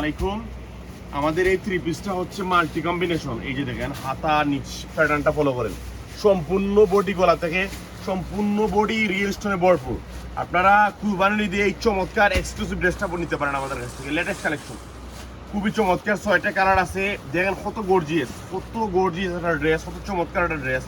আলাইকুম আমাদের এই থ্রি পিসটা হচ্ছে মাল্টি কম্বিনেশন এই যে দেখেন, হাতা, নিচ প্যাটার্নটা ফলো করেন। সম্পূর্ণ বডি গলা থেকে সম্পূর্ণ বডি রিয়েল স্টোনে ভরপুর। আপনারা কুরবানি দিয়ে এই চমৎকার এক্সক্লুসিভ ড্রেসটা নিতে পারেন আমাদের কাছ থেকে লেটেস্ট কালেকশন খুবই চমৎকার ছয়টা কালার আছে। দেখেন কত গর্জিয়াস কত গর্জিয়াস একটা ড্রেস কত চমৎকার একটা ড্রেস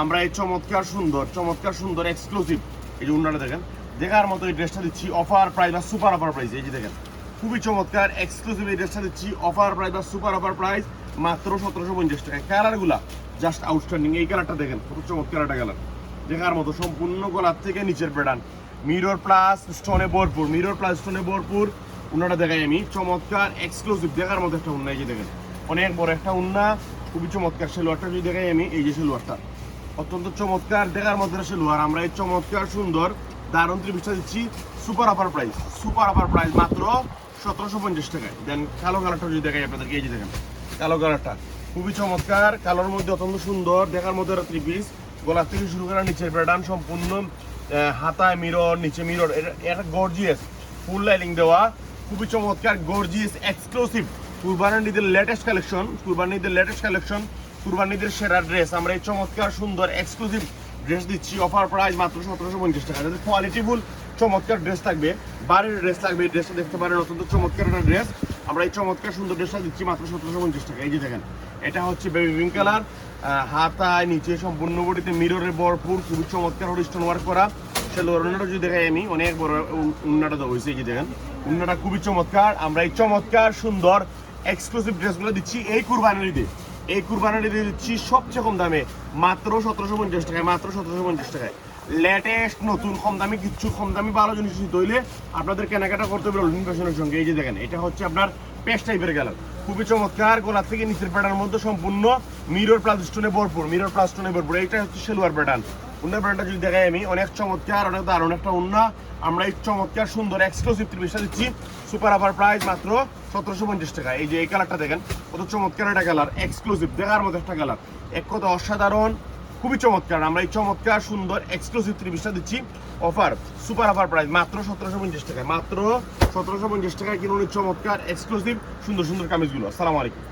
আমরা এই চমৎকার সুন্দর চমৎকার সুন্দর এক্সক্লুসিভ এই যে উন্নাটা দেখেন দেখার মতো এই ড্রেসটা দিচ্ছি অফার প্রাইস বা সুপার অফার প্রাইস। এই যে দেখেন, খুবই চমৎকার এক্সক্লুসিভ এই ড্রেসটা দিচ্ছি অফার প্রাইস বা সুপার অফার প্রাইস মাত্র সতেরোশো পঞ্চাশ টাকা। কালারগুলা জাস্ট আউটস্ট্যান্ডিং এই কালারটা দেখেন, কত চমৎকার একটা কালার। দেখার মতো সম্পূর্ণ গলার থেকে নিচের প্যাটার্ন মিরর প্লাস স্টোনে ভরপুর মিরর প্লাস স্টোনে ভরপুর। উন্নাটা দেখাই আমি, চমৎকার এক্সক্লুসিভ দেখার মতো একটা উন্না, এই যে দেখেন, অনেক বড় একটা উন্না, খুবই চমৎকার সেলোয়ারটা যদি দেখাই আমি, এই যে সেলোয়ারটা অত্যন্ত চমৎকার, দেখার একটা সেলোয়ার আমরা এই চমৎকার, সুন্দর দারুণ ত্রিপিসটা দিচ্ছি। Super offer price super offer price মাত্র সতেরোশো পঞ্চাশ টাকায়। দেন কালো কালারটা যদি দেখাই আপনাদেরকে, এই যে দেখেন, কালো কালারটা খুবই চমৎকার কালোর মধ্যে অত্যন্ত সুন্দর, দেখার মধ্যে একটা ত্রিপিস গলার থেকে শুরু করা নিচের প্যাটার্ন সম্পূর্ণ হাতায় মিরর নিচে মিরর এটা গর্জিয়াস ফুল লাইনিং দেওয়া। খুবই চমৎকার গর্জিয়াস এক্সক্লুসিভ কুরবানির লেটেস্ট কালেকশন কুরবানির লেটেস্ট কালেকশন কুরবানির সেরা ড্রেস আমরা এই চমৎকার, সুন্দর এক্সক্লুসিভ ড্রেস দিচ্ছি অফার প্রাইস মাত্র সতেরোশো পঞ্চাশ টাকা। যাদের কোয়ালিটিফুল চমৎকার ড্রেস থাকবে। বাড়ির ড্রেস থাকবে ড্রেসটা দেখতে পারেন, অত্যন্ত চমৎকার একটা ড্রেস আমরা এই চমৎকার সুন্দর ড্রেসটা দিচ্ছি মাত্র সতেরোশো পঞ্চাশ টাকা। এই যে দেখেন, এটা হচ্ছে বেবি পিঙ্ক কালার হাতায় নিচে সম্পূর্ণ বডিতে মিররে ভরপুর, খুবই চমৎকার স্টোন ওয়ার্ক করা। সে লোরনাটা যদি দেখাই আমি, অনেক বড় উন্নাটা তো হয়েছে, এই যে দেখেন। উন্নাটা খুবই চমৎকার। আমরা এই চমৎকার সুন্দর এক্সক্লুসিভ ড্রেসগুলো দিচ্ছি এই কুরবানির ঈদে। এই কুরবানির দিয়ে দিচ্ছি সবচেয়ে কম দামে, মাত্র সতেরোশো পঞ্চাশ টাকায়, মাত্র সতেরোশো পঞ্চাশ টাকায়। লেটেস্ট নতুন কম দামি, কিছু কম দামি ভালো জিনিস হইলে আপনাদের কেনাকাটা করতে হবে রোলিং ফ্যাশনের সঙ্গে। এই যে দেখেন, এটা হচ্ছে আপনার পেস্ট টাইপের গেল খুবই চমৎকার গোলার থেকে নিচের প্যাটার্নের মধ্যে সম্পূর্ণ মিরর প্লাস্টনে ভরপুর মিরর প্লাস্টনে ভরপুর। এইটা হচ্ছে সেলুয়ার প্যাটার্ন উন্না প্যাটার্নটা যদি দেখাই আমি, অনেক চমৎকার, অনেক দারুণ, একটা উন্না। আমরা এই চমৎকার, সুন্দর এক্সক্লুসিভ ত্রিপিসটা দিচ্ছি। সুপার আপার প্রাইস মাত্র সতেরোশো পঞ্চাশ টাকা। এই যে এই কালারটা দেখেন, কত চমৎকার একটা কালার এক্সক্লুসিভ দেখার মতো একটা কালার এক কথা অসাধারণ, খুবই চমৎকার। আমরা এই চমৎকার, সুন্দর এক্সক্লুসিভ ত্রিপিসটা দিচ্ছি। অফার সুপার অফার প্রাইস মাত্র সতেরোশো পঞ্চাশ টাকায়। মাত্র সতেরোশো পঞ্চাশ টাকায় কিনুন চমৎকার এক্সক্লুসিভ সুন্দর সুন্দর কামিজগুলো। আসসালামু আলাইকুম।